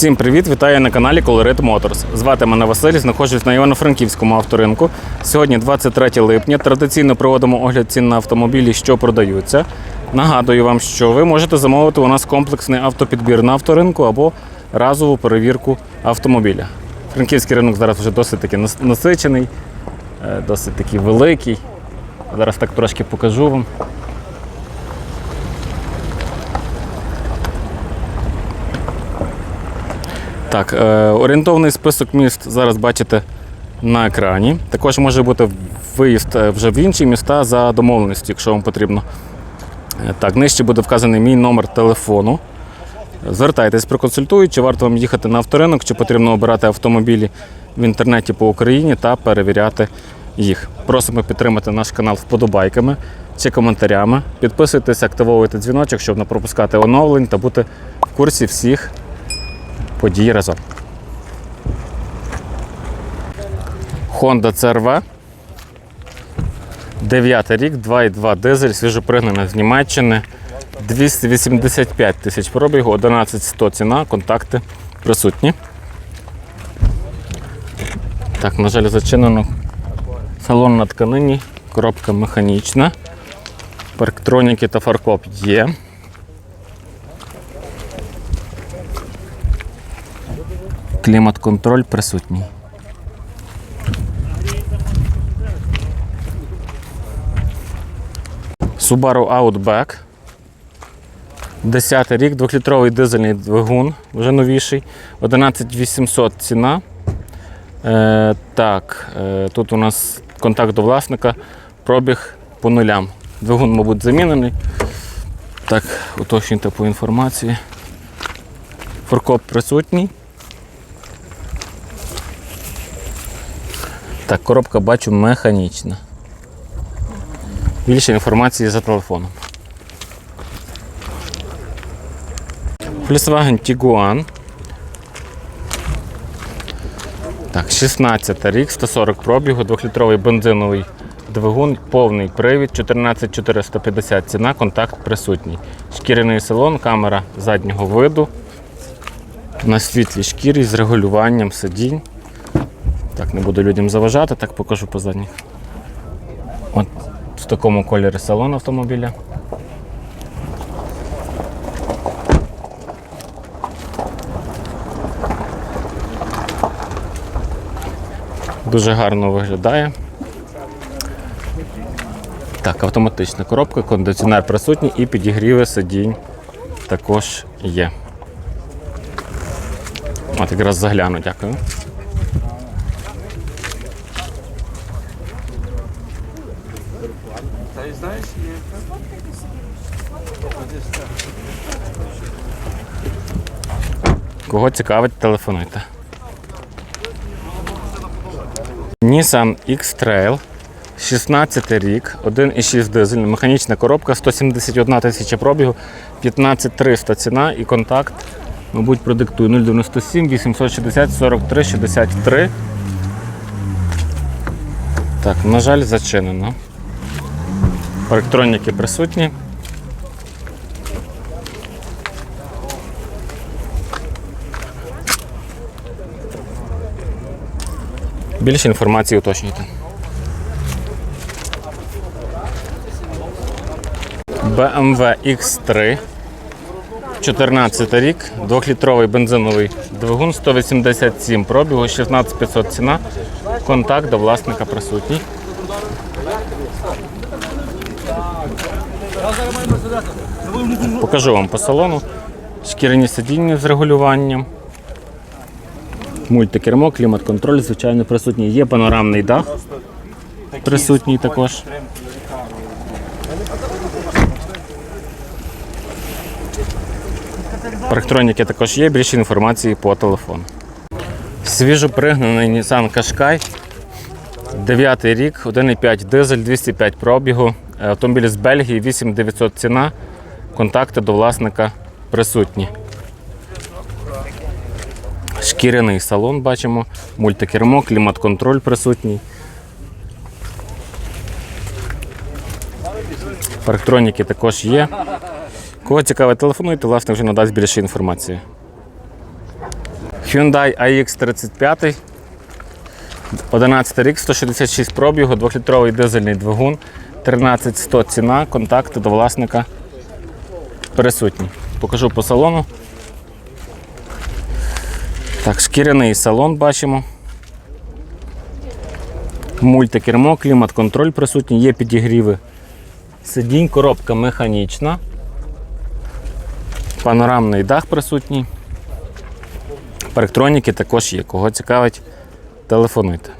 Всім привіт! Вітаю на каналі Colorit Motors. Звати мене Василь, знаходжусь на Івано-Франківському авторинку. Сьогодні 23 липня. Традиційно проводимо огляд цін на автомобілі, що продаються. Нагадую вам, що ви можете замовити у нас комплексний автопідбір на авторинку або разову перевірку автомобіля. Франківський ринок зараз вже досить таки насичений, е, досить такий великий. Зараз так трошки покажу вам. Так, е, орієнтовний список міст зараз бачите на екрані. Також може бути виїзд е, вже в інші міста за домовленістю, якщо вам потрібно. Е, Так, нижче буде вказаний мій номер телефону. Звертайтесь, проконсультують, чи варто вам їхати на авторинок, чи потрібно обирати автомобілі в інтернеті по Україні та перевіряти їх. Просимо підтримати наш канал вподобайками чи коментарями. Підписуйтесь, активовуйте дзвіночок, щоб не пропускати оновлень та бути в курсі всіх подій разом. Honda CRV. 9 рік, 2,2 дизель, свіжопригнана з Німеччини. 285 тисяч пробігу, 11100 ціна, контакти присутні. Так, на жаль, зачинено салон на тканині, коробка механічна. Парктроніки та фаркоп є. Клімат-контроль присутній. Subaru Outback. 10 рік, 2-літровий дизельний двигун, вже новіший. 11800 ціна. Е, так, е, тут у нас контакт до власника, пробіг по нулям. Двигун, мабуть, замінений. Так, уточнюйте по інформації. Форкоп присутній. Так, коробка бачу механічна. Більше інформації за телефоном. Volkswagen Tiguan. Так, 16 рік, 140 пробігу, 2-літровий бензиновий двигун, повний привід, 14450 ціна, контакт присутній. Шкіряний салон, камера заднього виду. На світлій шкірі з регулюванням сидінь. Так, не буду людям заважати, так покажу по задніх. От в такому кольорі салон автомобіля. Дуже гарно виглядає. Так, автоматична коробка, кондиціонер присутній і підігріви сидінь також є. От якраз загляну, дякую. Кого цікавить, телефонуйте. Nissan X-Trail, 16 рік, 1,6 дизель, механічна коробка, 171 тисяча пробігу, 15300 ціна і контакт, мабуть, продиктую 097 860 43 63. Так, на жаль, зачинено. Електроніки присутні. Більше інформації уточнюйте. BMW X3. 14 рік, 2-літровий бензиновий двигун, 187 пробігу, 16500 ціна. Контакт до власника присутній. Покажу вам по салону. Шкіряні сидіння з регулюванням. Мультикермо, клімат-контроль, звичайно, присутній. Є панорамний дах. Присутній також. Парктроніки також є, більше інформації по телефону. Свіжопригнаний Nissan Qashqai. 9 рік, 1,5 дизель, 205 пробігу. Автомобіль з Бельгії, 8900 ціна. Контакти до власника присутні. Шкіряний салон бачимо, мультикермо, клімат-контроль присутній. Парктроніки також є. Кого цікавить, телефонуйте, власне, вже надасть більше інформації. Hyundai AX35. 11 рік, 166 пробігу, 2-літровий дизельний двигун, 13100 ціна, контакти до власника присутні. Покажу по салону. Так, шкіряний салон бачимо. Мультикермо, клімат-контроль присутній, є підігріви сидінь, коробка механічна. Панорамний дах присутній. Парктроніки також є. Кого цікавить, телефонуйте.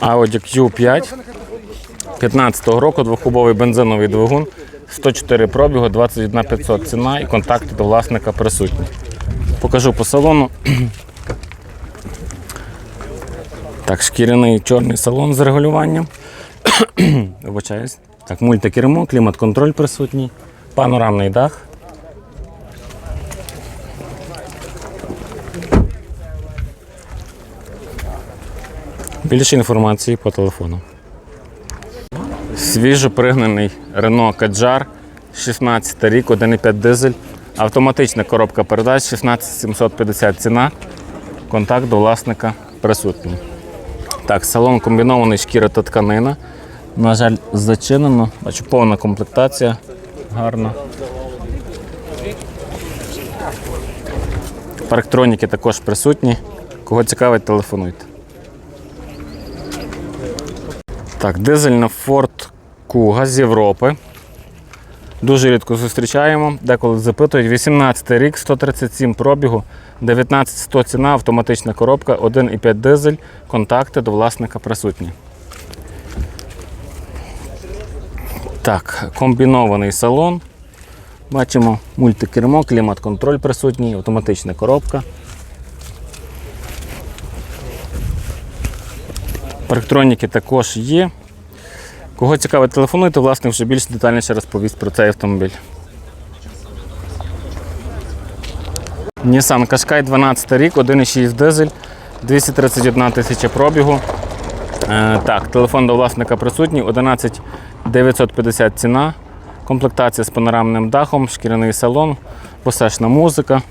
Audi Q5 15-го року двохкубовий бензиновий двигун, 104 пробігу, 21 500 ціна і контакти до власника присутні. Покажу по салону. Так, шкіряний чорний салон з регулюванням. Вибачаюсь. Так, мультикермо, клімат-контроль присутній, панорамний дах. Більше інформації по телефону. Свіжо пригнаний Renault Kadjar, 16 рік, 1,5 дизель, автоматична коробка передач, 16750 ціна. Контакт до власника присутній. Так, салон комбінований шкіра та тканина. На жаль, зачинено. Бачу, повна комплектація. Гарна. Парктроніки також присутні. Кого цікавить, телефонуйте. Так, дизельна Ford Kuga з Європи. Дуже рідко зустрічаємо, деколи запитують. 18 рік, 137 пробігу, 19100 ціна, автоматична коробка, 1,5 дизель, контакти до власника присутні. Так, комбінований салон. Бачимо мультикермо, клімат-контроль присутній, автоматична коробка. Парктроніки також є. Кого цікавить, телефонуйте, власник вже більш детальніше розповість про цей автомобіль. Nissan Qashqai 12 рік, 1,6 дизель, 231 тисяча пробігу. Е, так, телефон до власника присутній, 11 950 ціна. Комплектація з панорамним дахом, шкіряний салон, посешна музика.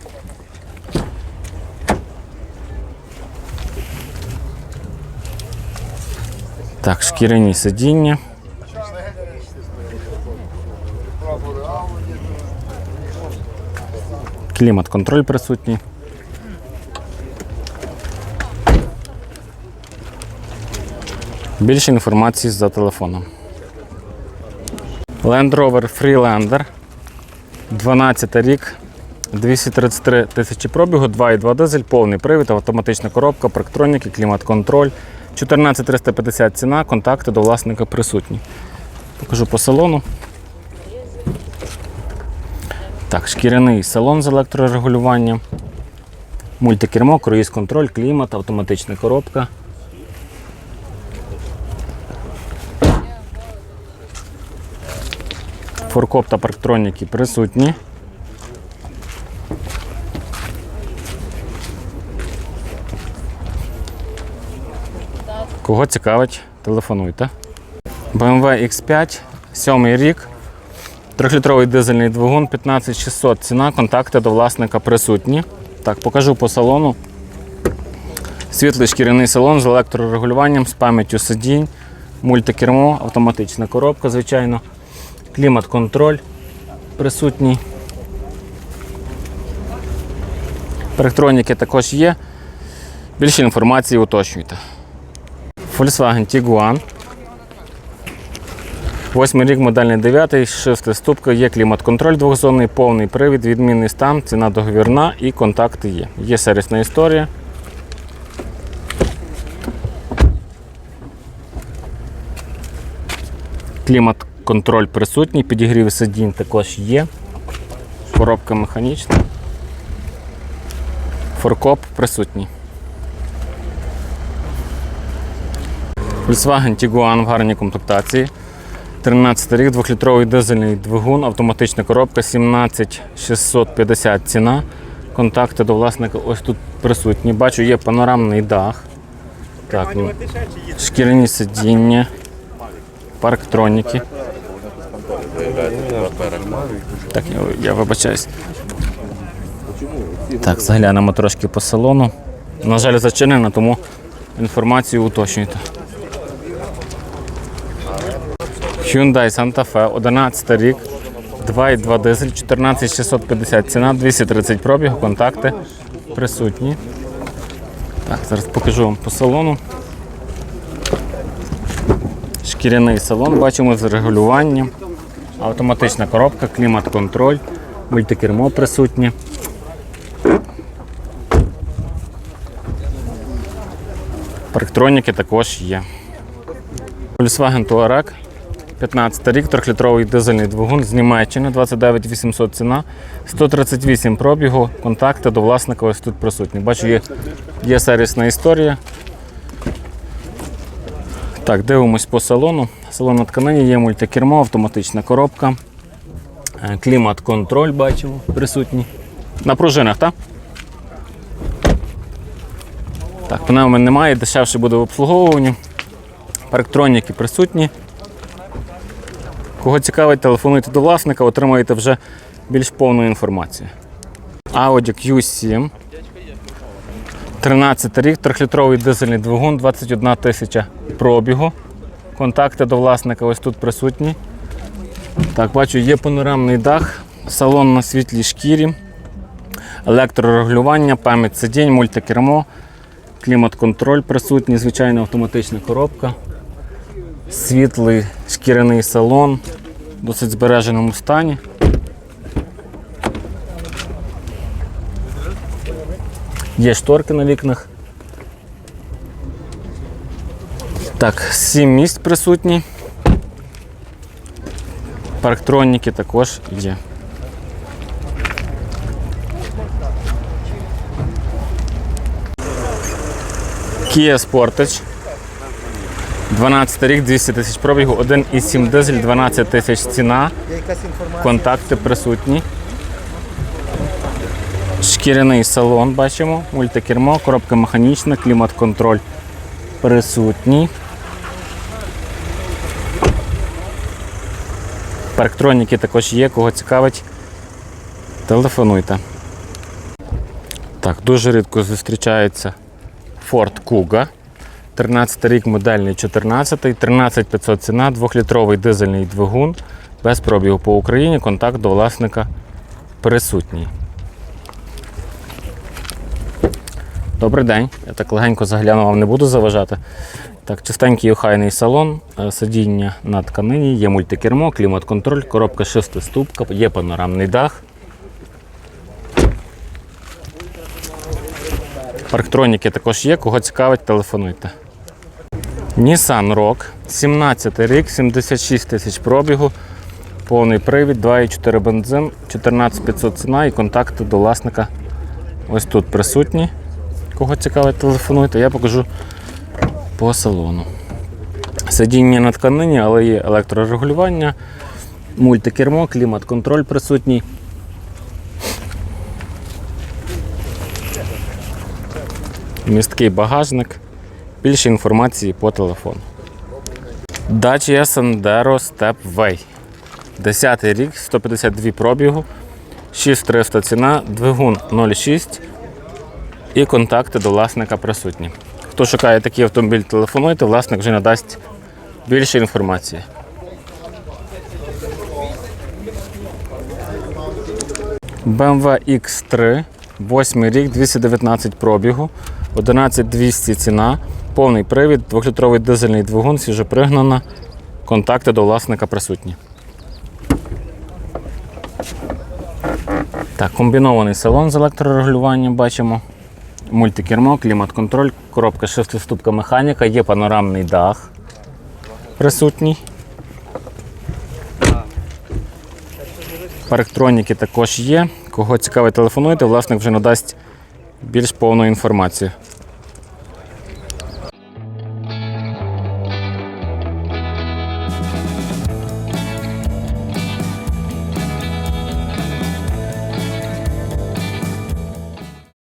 Так, шкіряні сидіння. Клімат-контроль присутній. Більше інформації за телефоном. Land Rover Freelander. 12 рік. 233 тисячі пробігу, 2,2 дизель, повний привід, автоматична коробка, парктроніки, клімат-контроль. 14350 ціна, контакти до власника присутні. Покажу по салону. Так, шкіряний салон з електрорегулюванням. Мультикермо, круїз контроль, клімат, автоматична коробка. Форкоп та парктроніки присутні. Кого цікавить, телефонуйте. BMW X5, 7 рік. Трьохлітровий дизельний двигун, 15600 ціна, контакти до власника присутні. Так, покажу по салону. Світлий шкіряний салон з електрорегулюванням, з пам'яттю сидінь, мультикермо, автоматична коробка, звичайно, клімат-контроль присутній. Парктроніки також є. Більше інформації уточнюйте. Volkswagen Tiguan. Восьмий рік, модельний 9, 6 ступка, є клімат-контроль двохзонний, повний привід, відмінний стан, ціна договірна і контакти є. Є сервісна історія. Клімат-контроль присутній, підігрів сидінь також є. Коробка механічна. Форкоп присутній. Volkswagen Tiguan в гарній комплектації. 13 рік, 2-літровий дизельний двигун, автоматична коробка, 17650 ціна. Контакти до власника ось тут присутні. Бачу, є панорамний дах. Так, ну, шкіряні сидіння, парктроніки. Так, я, я вибачаюсь. Так, заглянемо трошки по салону. На жаль, зачинено, тому інформацію уточнюйте. Hyundai Santa Fe, 11 рік, 2,2 дизель, 14650 ціна, 230 пробігу, контакти присутні. Так, зараз покажу вам по салону. Шкіряний салон, бачимо з регулюванням, автоматична коробка, клімат-контроль, мультикермо присутнє. Парктроніки також є. Volkswagen Touareg, 15 рік, 3-літровий дизельний двигун з Німеччини, 29 800 ціна, 138 пробігу, контакти до власника ось тут присутні. Бачу, є, є сервісна історія. Так, дивимось по салону. Салон на тканині є мультикермо, автоматична коробка, е, клімат-контроль бачимо присутній. На пружинах, так? Так, пневми немає, дешевше буде в обслуговуванні. Парктроніки присутні. Кого цікавить, телефонуйте до власника, отримаєте вже більш повну інформацію. Audi Q7. 13 рік, 3-літровий дизельний двигун, 21 тисяча пробігу. Контакти до власника ось тут присутні. Так, бачу, є панорамний дах, салон на світлій шкірі, електрорегулювання, пам'ять сидінь, мультикермо, клімат-контроль присутній, звичайна автоматична коробка, світлий шкіряний салон в досить збереженому стані. Є шторки на вікнах. Так, сім місць присутні. Парктроніки також є. Kia Sportage. 12 рік, 200 тисяч пробігу, 1,7 дизель, 12 тисяч ціна. Контакти присутні. Шкіряний салон бачимо, мультикермо, коробка механічна, клімат-контроль присутній. Парктроніки також є, кого цікавить, телефонуйте. Так, дуже рідко зустрічається Ford Kuga. 13 рік модельний 14, 13500 ціна, 2-літровий дизельний двигун, без пробігу по Україні, контакт до власника присутній. Добрий день. Я так легенько загляну, вам не буду заважати. Так, чистенький охайний салон, е, сидіння на тканині, є мультикермо, клімат-контроль, коробка шестиступка, є панорамний дах. Парктроніки також є, кого цікавить, телефонуйте. Nissan Rock, 17 рік, 76 тисяч пробігу, повний привід, 2,4 бензин, 14500 ціна і контакти до власника ось тут присутні. Кого цікавить, телефонуйте, я покажу по салону. Сидіння на тканині, але є електрорегулювання, мультикермо, клімат-контроль присутній. Місткий багажник. Більше інформації по телефону. Dacia Sandero Stepway. 10 рік, 152 пробігу, 6300 ціна, двигун 0,6 і контакти до власника присутні. Хто шукає такий автомобіль, телефонуйте, власник вже надасть більше інформації. BMW X3, 8 рік, 219 пробігу, 11200 ціна, повний привід, 2-літровий дизельний двигун, свіжопригнана, контакти до власника присутні. Так, комбінований салон з електрорегулюванням бачимо. Мультикермо, клімат-контроль, коробка шестиступка механіка, є панорамний дах присутній. Парктроніки також є. Кого цікавить, телефонуйте, власник вже надасть більш повну інформацію.